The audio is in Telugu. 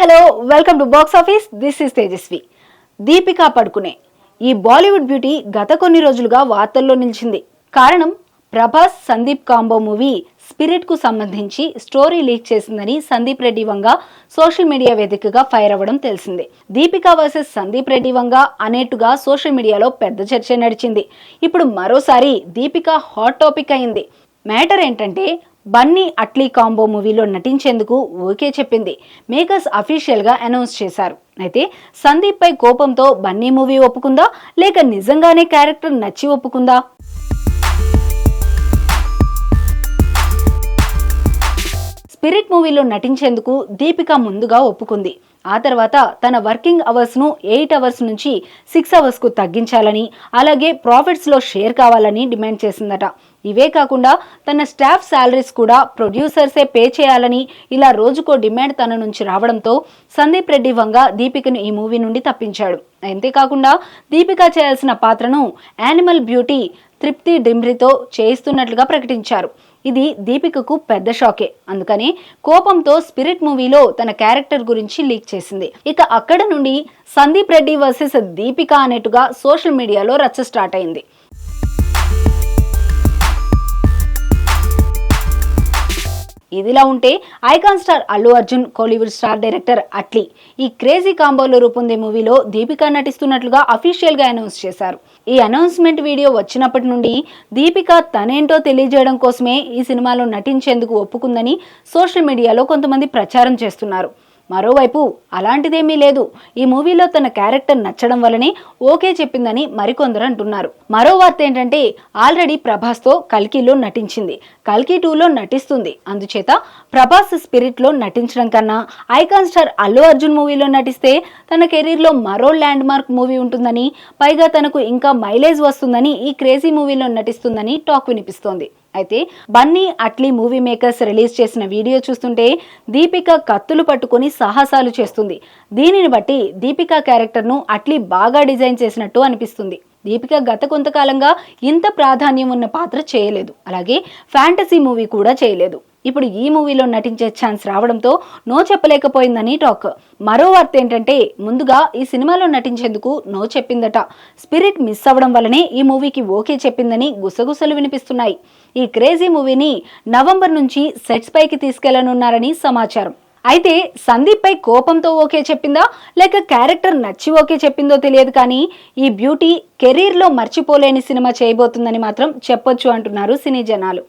Hello welcome to box office. This is Tejaswi. Deepika Padukone. ఈ బాలీవుడ్ బ్యూటీ గత కొన్ని రోజులుగా వార్తల్లో నిలిచింది. కారణం ప్రభాస్ సందీప్ కాంబో మూవీ స్పిరిట్కు సంబంధించి స్టోరీ లీక్ చేసిందని సందీప్ రెడ్డి వంగ సోషల్ మీడియా వేదికగా ఫైర్ అవ్వడం తెలిసిందే. దీపికా వర్సెస్ సందీప్ రెడ్డి వంగ అనేట్టుగా సోషల్ మీడియాలో పెద్ద చర్చ నడిచింది. ఇప్పుడు మరోసారి దీపిక హాట్ టాపిక్ అయింది. మ్యాటర్ ఏంటంటే బన్నీ అట్లీ కాంబో మూవీలో నటించేందుకు ఓకే చెప్పింది. మేకర్స్ అఫీషియల్గా అనౌన్స్ చేశారు. అయితే సందీప్ పై కోపంతో బన్నీ మూవీ ఒప్పుకుందా? లేక నిజంగానే క్యారెక్టర్ నచ్చి ఒప్పుకుందా? స్పిరిట్ మూవీలో నటించేందుకు దీపిక ముందుగా ఒప్పుకుంది. ఆ తర్వాత తన వర్కింగ్ అవర్స్ను ఎయిట్ అవర్స్ నుంచి సిక్స్ అవర్స్కు తగ్గించాలని అలాగే ప్రాఫిట్స్లో షేర్ కావాలని డిమాండ్ చేసిందట. ఇవే కాకుండా తన స్టాఫ్ శాలరీస్ కూడా ప్రొడ్యూసర్సే పే చేయాలని ఇలా రోజుకో డిమాండ్ తన నుంచి రావడంతో సందీప్ రెడ్డి వంగ దీపికను ఈ మూవీ నుండి తప్పించాడు. అంతేకాకుండా దీపిక చేయాల్సిన పాత్రను యానిమల్ బ్యూటీ తృప్తి డింబ్రితో చేయిస్తున్నట్లుగా ప్రకటించారు. ఇది దీపికకు పెద్ద షాకే. అందుకని కోపంతో స్పిరిట్ మూవీలో తన క్యారెక్టర్ గురించి లీక్ చేసింది. ఇక అక్కడ నుండి సందీప్ రెడ్డి వర్సెస్ దీపిక అనేట్టుగా సోషల్ మీడియాలో రచ్చ స్టార్ట్ అయింది. ఇదిలా ఉంటే icon star Allu Arjun Kollywood star director Atlee. ఈ క్రేజీ కాంబోలో రూపొందే మూవీలో దీపిక నటిస్తున్నట్లుగా అఫీషియల్గా అనౌన్స్ చేశారు. ఈ అనౌన్స్మెంట్ వీడియో వచ్చినప్పటి నుండి దీపిక తనేంటో తెలియజేయడం కోసమే ఈ సినిమాలో నటించేందుకు ఒప్పుకుందని సోషల్ మీడియాలో కొంతమంది ప్రచారం చేస్తున్నారు. మరోవైపు అలాంటిదేమీ లేదు. ఈ మూవీలో తన క్యారెక్టర్ నచ్చడం వల్లనే ఓకే చెప్పిందని మరికొందరు అంటున్నారు. మరో వార్త ఏంటంటే ఆల్రెడీ ప్రభాస్తో కల్కిలో నటించింది. కల్కి టూలో నటిస్తుంది. అందుచేత ప్రభాస్ స్పిరిట్లో నటించడం కన్నా ఐకాన్ స్టార్ అల్లు అర్జున్ మూవీలో నటిస్తే తన కెరీర్లో మరో ల్యాండ్ మార్క్ మూవీ ఉంటుందని పైగా తనకు ఇంకా మైలేజ్ వస్తుందని ఈ క్రేజీ మూవీలో నటిస్తుందని టాక్ వినిపిస్తోంది. అయితే Bunny Atlee movie makers release చేసిన వీడియో చూస్తుంటే దీపిక కత్తులు పట్టుకొని సాహసాలు చేస్తుంది. దీనిని బట్టి దీపిక క్యారెక్టర్ను అట్లీ బాగా డిజైన్ చేసినట్టు అనిపిస్తుంది. దీపిక గత కొంతకాలంగా ఇంత ప్రాధాన్యం ఉన్న పాత్ర చేయలేదు. అలాగే ఫ్యాంటసీ మూవీ కూడా చేయలేదు. ఇప్పుడు ఈ మూవీలో నటించే ఛాన్స్ రావడంతో నో చెప్పలేకపోయిందని టాక్. మరో వార్త ఏంటంటే ముందుగా ఈ సినిమాలో నటించేందుకు నో చెప్పిందట. స్పిరిట్ మిస్ అవ్వడం వల్లనే ఈ మూవీకి ఓకే చెప్పిందని గుసగుసలు వినిపిస్తున్నాయి. ఈ క్రేజీ మూవీని నవంబర్ నుంచి సెట్స్ పైకి తీసుకెళ్ళనున్నారని సమాచారం. అయితే సందీప్ పై కోపంతో ఓకే చెప్పిందా? లేక క్యారెక్టర్ నచ్చి ఓకే చెప్పిందో తెలియదు కానీ ఈ బ్యూటీ కెరీర్లో మర్చిపోలేని సినిమా చేయబోతుందని మాత్రం చెప్పొచ్చు అంటున్నారు సినీ జనాలు.